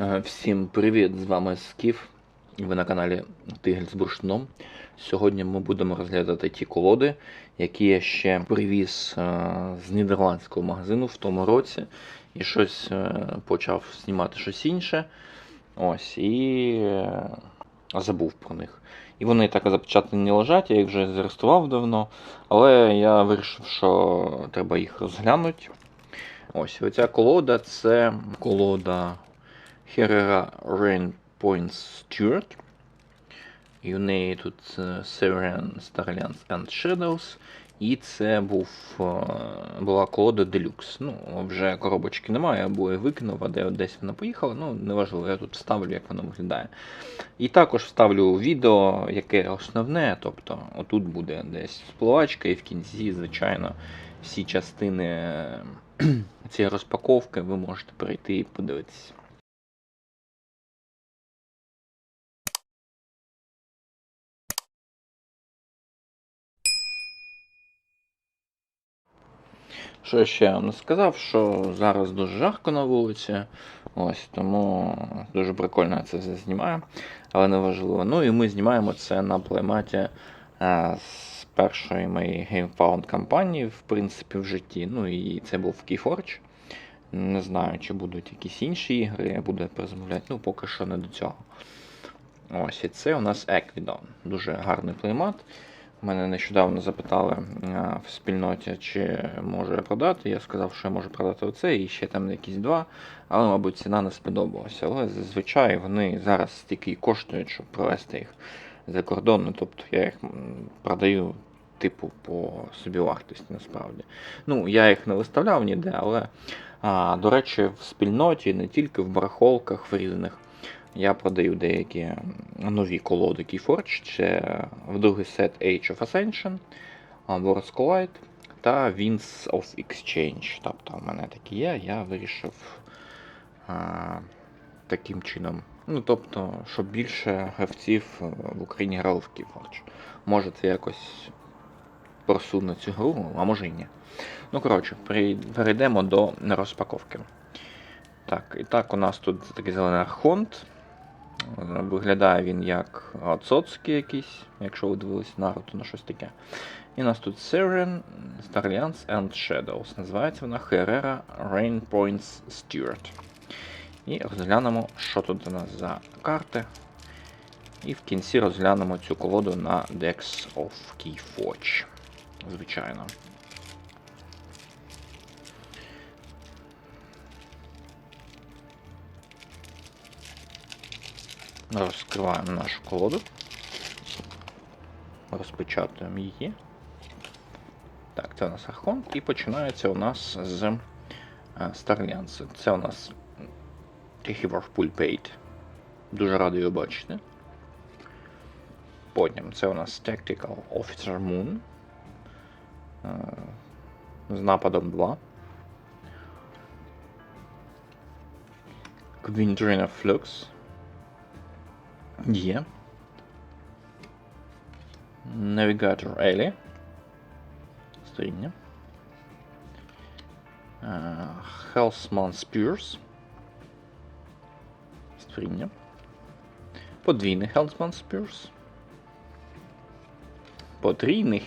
Е, Всім привіт! З вами Скіф. Ви на каналі Тигель з бурштином. Сьогодні ми будемо розглядати ті колоди, які я ще привіз е, з нідерландського магазину в тому році. І щось е, почав знімати щось інше. Ось, і забув про них. І вони так запечатані лежать, я їх вже зареєстрував давно, але я вирішив, що треба їх розглянути. Ось, оця колода це колода Herrera Rain Point Stewart. І в неї тут е, Severan Starlands and Shadows. І це був, е, була колода Deluxe. Ну, вже коробочки немає, або я викинув, а де десь вона поїхала. Ну, неважливо, я тут вставлю, як воно виглядає. І також вставлю відео, яке основне. Тобто, отут буде десь спливачка, і в кінці, звичайно, всі частини е, цієї розпаковки ви можете перейти і подивитися. Що ще я вам сказав, що зараз дуже жарко на вулиці. Ось тому дуже прикольно я це знімаю, але не важливо. Ну і ми знімаємо це на плейматі е, з першої моєї GameFound кампанії, в принципі, в житті. Ну і це був Keyforge. Не знаю, чи будуть якісь інші ігри, я буду перезамовляти, ну поки що не до цього. Ось, і це у нас Equidon. Дуже гарний плеймат. Мене нещодавно запитали а, в спільноті, чи можу я продати. Я сказав, що я можу продати оце і ще там якісь два, але, мабуть, ціна не сподобалася. Але зазвичай вони зараз стільки коштують, щоб провести їх за кордон. Ну, Тобто я їх продаю типу по собівартості насправді. Ну, я їх не виставляв ніде, але, а, до речі, в спільноті, не тільки в барахолках в різних. Я продаю деякі нові колоди Keyforge. Це в другий сет Age of Ascension, Wars Collide та Winds of Exchange. Тобто в мене такі є, я вирішив а, таким чином. Ну, тобто, щоб більше гравців е, в Україні грали в Keyforge. Може це якось просуне цю гру, а може і ні. Ну, коротше, перейдемо до розпаковки. Так, і так, у нас тут такий зелений архонт. Виглядає він як Ацоцький якийсь, якщо ви дивились Наруто на щось таке. І у нас тут Siren, Starlands and Shadows. Називається вона Herrera Rain Points Stewart. І розглянемо, що тут у нас за карти. І в кінці розглянемо цю колоду на Dex of Keyforge. Звичайно. Розкриваємо нашу колоду. Розпечатуємо її. Так, це у нас Архонт. І починається у нас з е, Це у нас Тихівор Pulpate. Дуже радий його бачити. Потім це у нас Tactical Officer Moon. е, З нападом 2. Quindrina Flux. Є. Навігатор Елі. Сторіння. Hellsman Spears. Створіння. Подвійний Hellsman Spears. Потрійний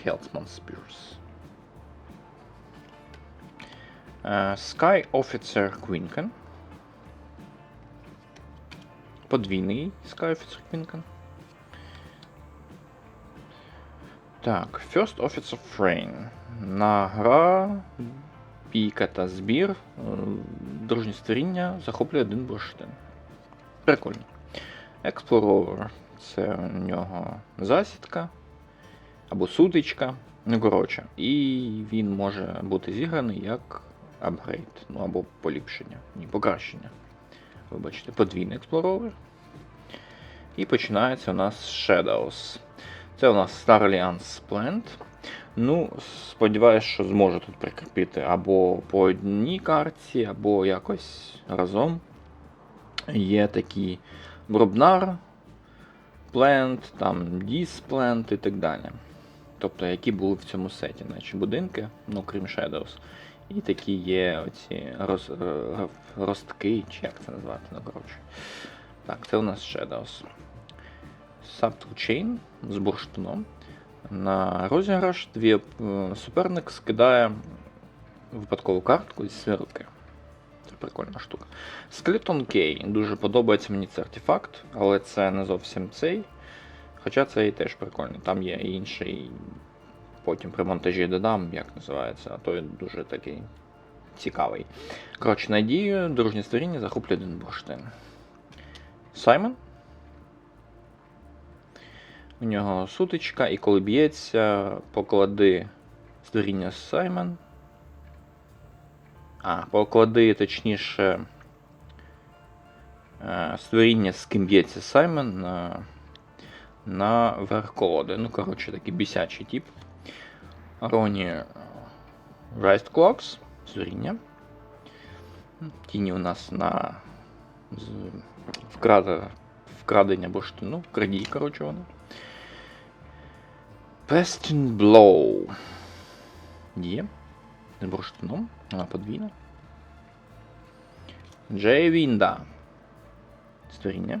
Spears. Е, Sky Officer Quinken. Подвійний Sky Quinken. Так, First Officer Frame. Награ, бійка та збір. е, Дружні створіння захоплює один бурштин. Прикольно. Explorer. Це у нього засідка або сутичка. Ну, коротше. І він може бути зіграний як апгрейд, ну або поліпшення, ні, покращення. Вибачте, подвійний експлорер. І починається у нас Shadows. Це у нас Starlands Plant. Ну, сподіваюсь, що зможу тут прикріпити або по одній карті, або якось разом. Є такі Бробнар, Plant, там Plant і так далі. Тобто, які були в цьому сеті, наче будинки, ну крім Shadows. І такі є оці роз, ро- ростки, чи як це назвати, ну коротше. Так, це у нас Shadows. Subtle Chain з бурштином. На розіграш твій е, суперник скидає випадкову картку зі свірки. Це прикольна штука. Skeleton Key. Дуже подобається мені цей артефакт, але це не зовсім цей. Хоча цей теж прикольний. Там є інший. Потім при монтажі додам, як називається, а той дуже такий цікавий. Коротше, надію, дружнє створіння захоплює один бурштин. Саймон. У нього сутичка, і коли б'ється, поклади створіння Саймон. А, поклади, точніше, е, створіння, з ким б'ється Саймон на верх колоди. Ну, коротше, такий бісячий тип. Роні Rise Clocks. Тіні у нас на вкрада, вкрадення бурштину, крадій, коротше воно. Pestin Blow. Є. З бурштином. Вона подвійна. Джей Вінда. Створіння.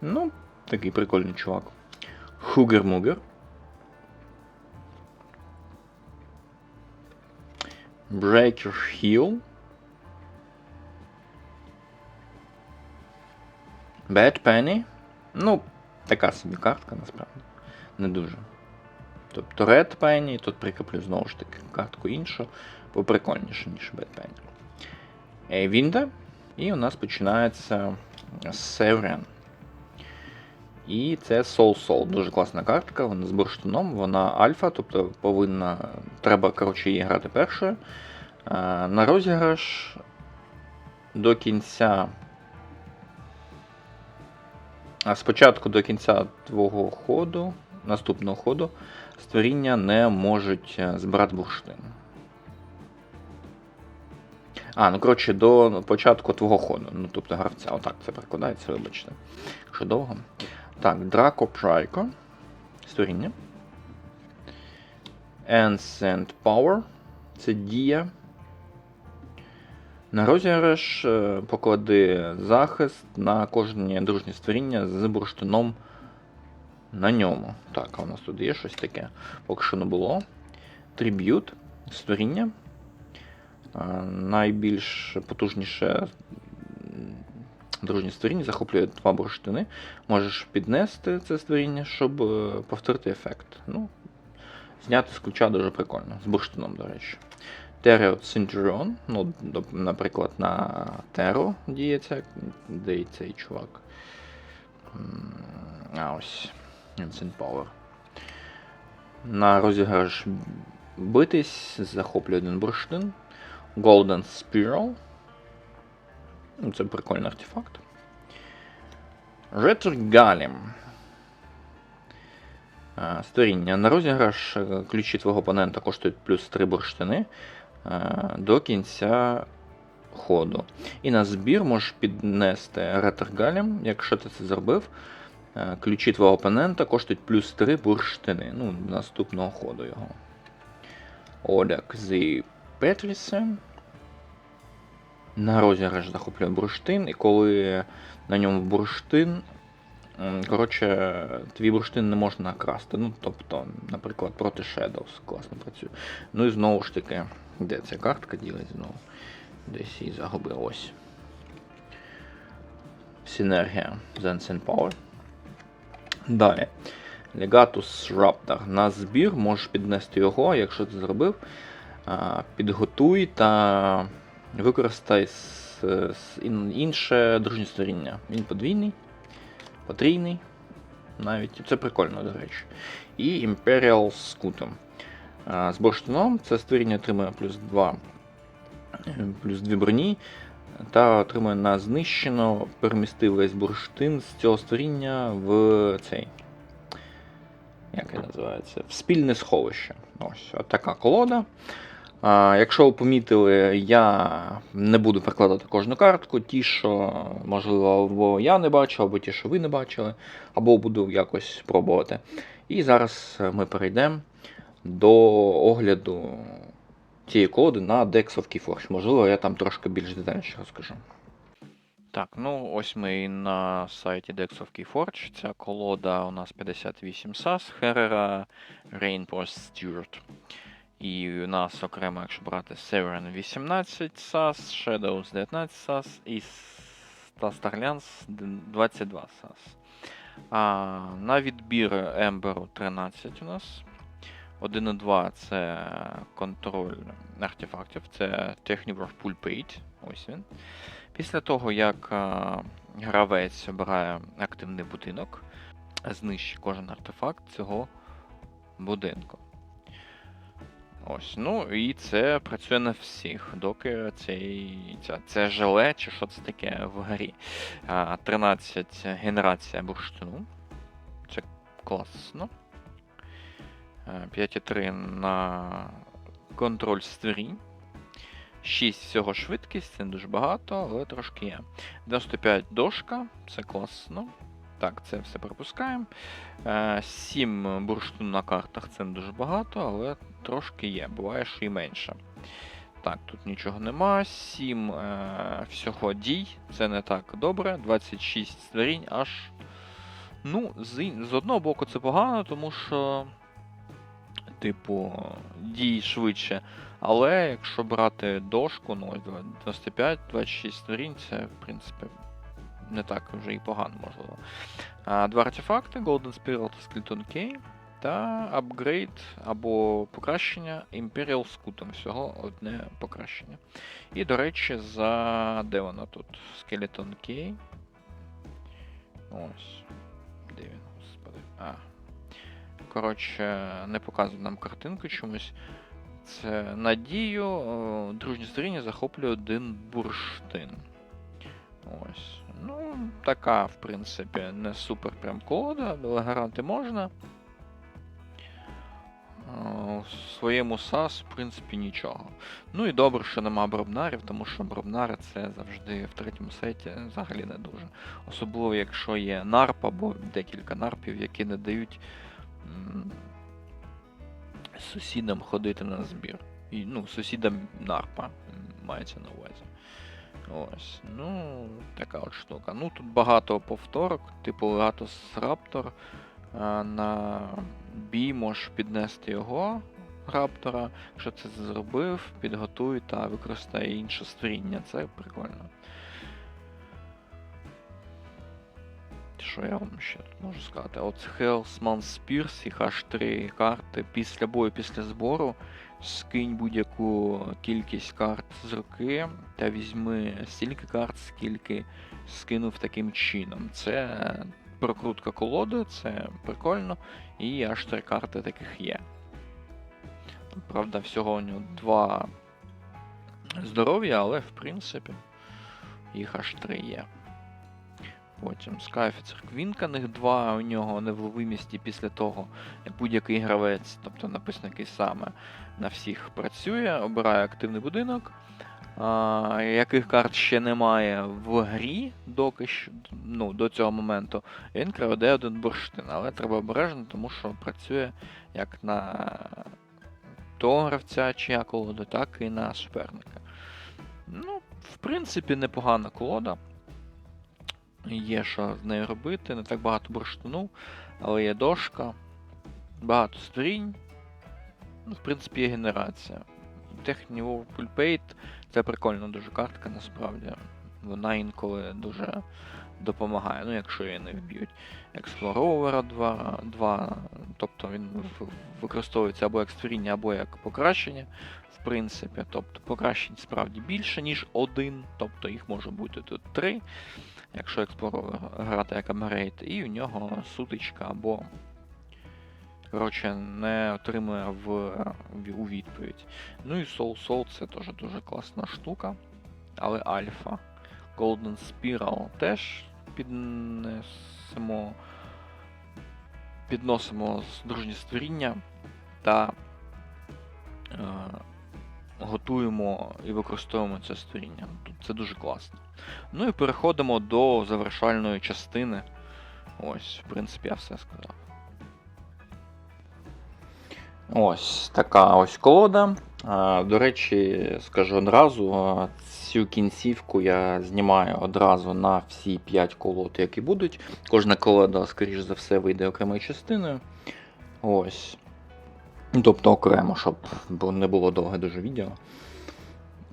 Ну, такий прикольний чувак. Хугер-мугер. Breaker Hill. Bad Penny. Ну, така собі картка насправді. Не дуже. Тобто Red Penny, тут прикріплю знову ж таки картку іншу, поприкольніше, ніж Bad Penny. Е, Вінда. І у нас починається Севрен. І це Soul Soul. Дуже класна картка, вона з бурштином, вона альфа, тобто повинна. Треба, коротше, її грати першою. Е, На розіграш до кінця. Спочатку до кінця твого ходу, наступного ходу, створіння не можуть е, збирати бурштин. А, ну коротше, до початку твого ходу. Ну, тобто гравця. Отак це перекладається, вибачте. Якщо довго. Так, Драко Прайко. Створіння. Ancient Power. Це дія. На розіграш е, поклади захист на кожне дружнє створіння з бурштином на ньому. Так, а у нас тут є щось таке. Поки що не було. Триб'ют. Створіння. Е, Найбільш потужніше м, дружнє створіння захоплює два бурштини. Можеш піднести це створіння, щоб е, повторити ефект. Ну, зняти з ключа дуже прикольно. З бурштином, до речі. Терео Centurion, ну, наприклад, на Теро діється, де і цей чувак. А ось. Instant Power. На розіграш битись, захоплює один бурштин. Golden Spiral. Ну, Це прикольний артефакт. Ретргалім. Е, Створіння. На розіграш е, ключі твого опонента коштують плюс 3 бурштини е, до кінця ходу. І на збір можеш піднести ретргалім, якщо ти це зробив. е, Ключі твого опонента коштують плюс 3 бурштини. Ну, наступного ходу його. Одяг з Петрісен. На розіграш захоплює бурштин, і коли на ньому бурштин, коротше, твій бурштин не можна красти. Ну, тобто, наприклад, проти Shadows класно працює. Ну і знову ж таки, де ця картка ділить знову? Десь її загубив ось. Синергія Ancient Power. Далі. Legatus Raptor. На збір можеш піднести його, якщо ти зробив. Підготуй та використай інше дружнє створіння. Він подвійний, потрійний. Навіть це прикольно, до речі. І Imperial Scutum. А, З бурштином це створіння отримує плюс 2, плюс 2 броні. Та отримує на знищено, перемістив весь бурштин з цього створіння в цей. Як він називається? В спільне сховище. Ось от така колода. Якщо ви помітили, я не буду перекладати кожну картку, ті, що, можливо, або я не бачив, або ті, що ви не бачили, або буду якось пробувати. І зараз ми перейдемо до огляду тієї колоди на Dex of Keyforge. Можливо, я там трошки більш детальніше розкажу. Так, ну ось ми і на сайті Dex of Keyforge. Ця колода у нас 58 SAS, Herrera, Rainpost Stewart. І у нас окремо, якщо брати Severn 18 SAS, Shadows 19 SAS і Starlands 22 SAS. А, на відбір Емберу 13 у нас. 1.2 це контроль артефактів, це Techniworth Pulpate. Ось він. Після того, як гравець обирає активний будинок, знищить кожен артефакт цього будинку. Ось, ну і це працює на всіх, доки цей, ця, це желе, чи що це таке в грі. 13 генерація бурштину. Це класно. 5,3 на контроль створінь. 6 всього швидкість, це не дуже багато, але трошки є. 95 дошка, це класно. Так, це все пропускаємо. 7 бурштин на картах це не дуже багато, але трошки є. Буває, що і менше. Так, тут нічого нема. 7 е, всього дій. Це не так добре. 26 створінь аж. Ну, з, з одного боку це погано, тому що. Типу, дій швидше. Але якщо брати дошку, ну, ось 95, 26 сторін, це, в принципі, не так вже і погано, можливо. А, два артефакти: Golden Spiral та Skeleton Key, та апгрейд або покращення Imperial Scutum. Всього одне покращення. І, до речі, за. Де воно тут? Skeleton Key. Ось. Де він, господи? А. Коротше, не показує нам картинку чомусь. Це надію, дружні сторіння захоплює один бурштин. Ось. Ну, така, в принципі, не супер прям колода, але грати можна. В своєму САС, в принципі, нічого. Ну і добре, що нема бробнарів, тому що бробнари це завжди в третьому сеті взагалі не дуже. Особливо, якщо є нарп або декілька нарпів, які не дають сусідам ходити на збір. І, ну, сусідам нарпа мається на увазі. Ось, ну, така от штука. Ну, тут багато повторок, типу Ратус Раптор. На бій можеш піднести його, раптора. Якщо це зробив, підготуй та використай інше створіння. Це прикольно. Що я вам ще тут можу сказати? От Hellsman Spears, їх аж три карти після бою, після збору. Скинь будь-яку кількість карт з руки та візьми стільки карт, скільки скинув таким чином. Це прокрутка колоди, це прикольно, і аж три карти таких є. Правда, всього у нього два здоров'я, але в принципі їх аж три є. Потім Skyfetcher Квінканих два у нього не в вимісті після того, як будь-який гравець, тобто написано який саме, на всіх працює, обирає активний будинок. А, яких карт ще немає в грі доки що, ну, до цього моменту, він краде один бурштин, але треба обережно, тому що працює як на того гравця, чия колода, так і на суперника. Ну, в принципі, непогана колода. Є що з нею робити, не так багато бурштину, але є дошка, багато сторінь. Ну, в принципі, є генерація. Technical Pulpate це прикольна дуже картка, насправді. Вона інколи дуже допомагає, ну якщо її не вб'ють. Explorer 2, 2, тобто він використовується або як створіння, або як покращення, в принципі. Тобто покращень справді більше, ніж один, тобто їх може бути тут три, якщо Explorer грати як апгрейд, і у нього сутичка або коротше, не отримує в, в- у відповідь. Ну і Soul Soul це теж дуже класна штука. Але альфа. Golden Spiral теж піднесемо. Підносимо з дружні створіння та е, готуємо і використовуємо це створіння. Це дуже класно. Ну і переходимо до завершальної частини. Ось, в принципі, я все сказав. Ось така ось колода. До речі, скажу одразу, цю кінцівку я знімаю одразу на всі 5 колод, які будуть. Кожна колода, скоріш за все, вийде окремою частиною. Ось. Ну, Тобто окремо, щоб не було довге дуже відео.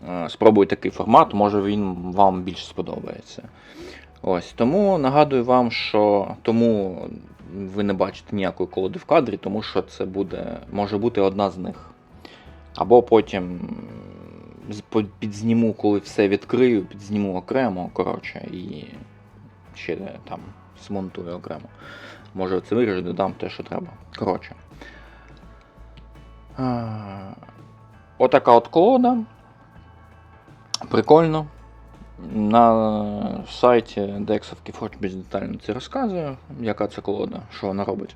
Е, Спробуй такий формат, може він вам більш сподобається. Ось, тому нагадую вам, що тому ви не бачите ніякої колоди в кадрі, тому що це буде, може бути одна з них. Або потім підзніму, коли все відкрию, підзніму окремо, коротше, і ще там змонтую окремо. Може це виріжу, додам те, що треба. Коротше. Отака от колода. Прикольно. На сайті Дексовки Фоч більш детально це розказую, яка це колода, що вона робить.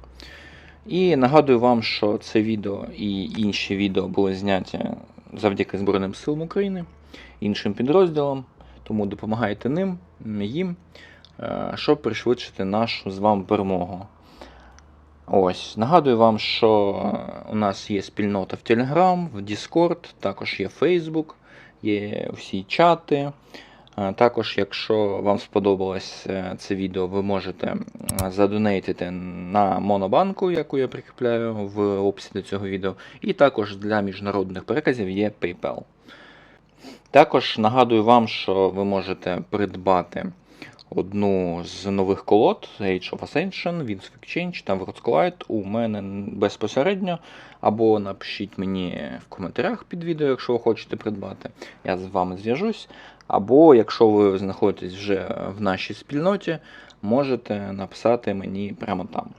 І нагадую вам, що це відео і інші відео були зняті завдяки Збройним силам України, іншим підрозділам, тому допомагайте ним, їм, е, щоб пришвидшити нашу з вами перемогу. Ось, нагадую вам, що у нас є спільнота в Telegram, в Discord, також є Facebook, є всі чати. Також, якщо вам сподобалось е, це відео, ви можете задонейтити на монобанку, яку я прикріпляю в описі до цього відео. І також для міжнародних переказів є PayPal. Також нагадую вам, що ви можете придбати одну з нових колод Age of Ascension, Winds of Exchange та Worlds Collide у мене безпосередньо. Або напишіть мені в коментарях під відео, якщо ви хочете придбати. Я з вами зв'яжусь. Або якщо ви знаходитесь вже в нашій спільноті, можете написати мені прямо там.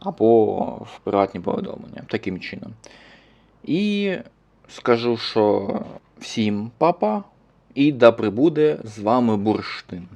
Або в приватні повідомлення таким чином. І скажу, що всім папа, і да прибуде з вами бурштин.